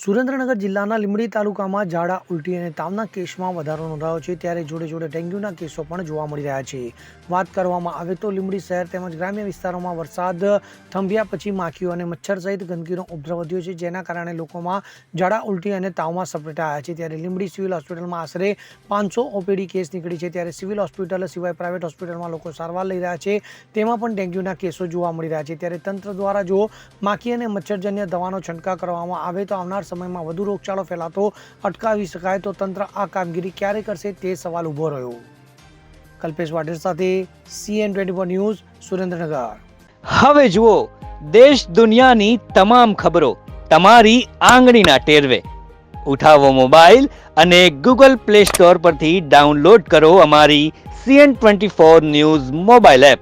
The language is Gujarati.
સુરેન્દ્રનગર જિલ્લાના લીંબડી તાલુકામાં ઝાડા ઉલટી અને તાવના કેસમાં વધારો નોંધાયો છે, ત્યારે જોડે જોડે ડેન્ગ્યુના કેસો પણ જોવા મળી રહ્યા છે. વાત કરવામાં આવે તો લીંબડી શહેર તેમજ ગ્રામ્ય વિસ્તારોમાં વરસાદ થંભ્યા પછી માખીઓ અને મચ્છર સહિત ગંદકીનો ઉપદ્રવ વધ્યો છે, જેના કારણે લોકોમાં ઝાડા ઉલટી અને તાવમાં આવ્યા છે. ત્યારે લીંબડી સિવિલ હોસ્પિટલમાં આશરે પાંચસો ઓપીડી કેસ નીકળી છે, ત્યારે સિવિલ હોસ્પિટલ સિવાય પ્રાઇવેટ હોસ્પિટલમાં લોકો સારવાર લઈ રહ્યા છે. તેમાં પણ ડેન્ગ્યુના કેસો જોવા મળી રહ્યા છે. ત્યારે તંત્ર દ્વારા જો માખી અને મચ્છરજન્ય દવાનો છંટકાવ કરવામાં આવે તો આવનાર સમયમાં વધુ રોગચાળો ફેલાતો અટકાવી શકાય તો તંત્ર આ કામગીરી ક્યારે કરશે તે સવાલ ઊભો રહ્યો. કલ્પેશ વાઢેર સાથે CN twenty four news Surendranagar. હવે જુઓ, દેશ દુનિયાની તમામ ખબરો તમારી આંગળીના ટેરવે. ઉઠાવો મોબાઈલ અને ગૂગલ પ્લે સ્ટોર પરથી ડાઉનલોડ કરો અમારી CN twenty four news mobile app.